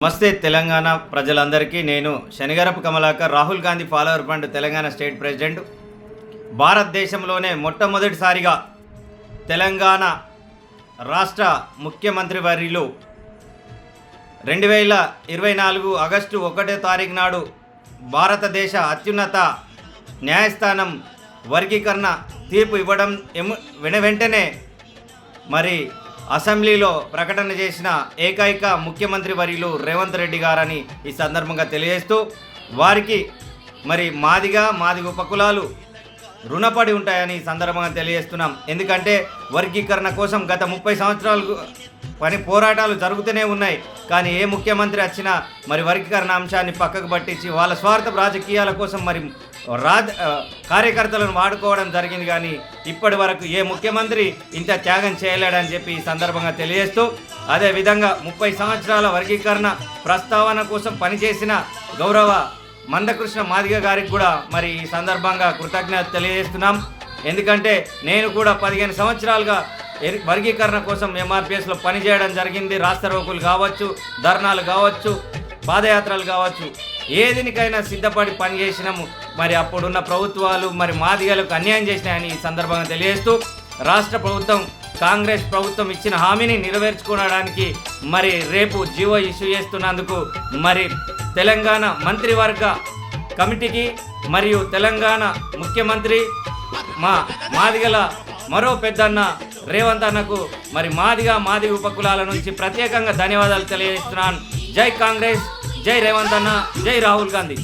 నమస్తే తెలంగాణ ప్రజలందరికీ. నేను Shanigarapu Kamalakar Rahul Gandhi follower fund Telangana state president. భారతదేశంలోనే మొట్టమొదటిసారిగా తెలంగాణ రాష్ట్ర ముఖ్యమంత్రి వర్యులు రెండు వేల ఇరవై నాలుగు ఆగస్టు ఒకటో తారీఖు నాడు భారతదేశ అత్యున్నత న్యాయస్థానం వర్గీకరణ తీర్పు ఇవ్వడం ఎము వెన వెంటనే మరి అసెంబ్లీలో ప్రకటన చేసిన ఏకైక ముఖ్యమంత్రి వర్యులు రేవంత్ రెడ్డి గారని ఈ సందర్భంగా తెలియజేస్తూ వారికి మరి మాదిగా మాదిగ ఉపకులాలు రుణపడి ఉంటాయని సందర్భంగా తెలియజేస్తున్నాం. ఎందుకంటే వర్గీకరణ కోసం గత ముప్పై సంవత్సరాలు పని పోరాటాలు జరుగుతూనే ఉన్నాయి. కానీ ఏ ముఖ్యమంత్రి వచ్చినా మరి వర్గీకరణ అంశాన్ని పక్కకు పట్టించి వాళ్ళ స్వార్థ రాజకీయాల కోసం మరి రాజ కార్యకర్తలను వాడుకోవడం జరిగింది. కానీ ఇప్పటి వరకు ఏ ముఖ్యమంత్రి ఇంత త్యాగం చేయలేడని చెప్పి ఈ సందర్భంగా తెలియజేస్తూ అదేవిధంగా ముప్పై సంవత్సరాల వర్గీకరణ ప్రస్తావన కోసం పనిచేసిన గౌరవ మందకృష్ణ మాదిగ గారికి కూడా మరి ఈ సందర్భంగా కృతజ్ఞత తెలియజేస్తున్నాం. ఎందుకంటే నేను కూడా పదిహేను సంవత్సరాలుగా వర్గీకరణ కోసం ఎంఆర్పిఎస్లో పనిచేయడం జరిగింది. రాస్తారోకులు కావచ్చు ధర్నాలు కావచ్చు పాదయాత్రలు కావచ్చు. ఏదినికైనా సిద్ధపడి పనిచేసినాము మరి అప్పుడున్న ప్రభుత్వాలు మరి మాదిగలకు అన్యాయం చేసినాయని ఈ సందర్భంగా తెలియజేస్తూ రాష్ట్ర ప్రభుత్వం కాంగ్రెస్ ప్రభుత్వం ఇచ్చిన హామీని నెరవేర్చుకోవడానికి మరి రేపు జీవో ఇష్యూ చేస్తున్నందుకు మరి తెలంగాణ మంత్రివర్గ కమిటీకి మరియు తెలంగాణ ముఖ్యమంత్రి మా మాదిగల మరో పెద్దన్న రేవంత్ అన్నకు మరి మాదిగా మాది ఉపకులాల నుంచి ప్రత్యేకంగా ధన్యవాదాలు తెలియజేస్తున్నాను. జై కాంగ్రెస్ జై రేవంత్ అన్న జై రాహుల్ గాంధీ.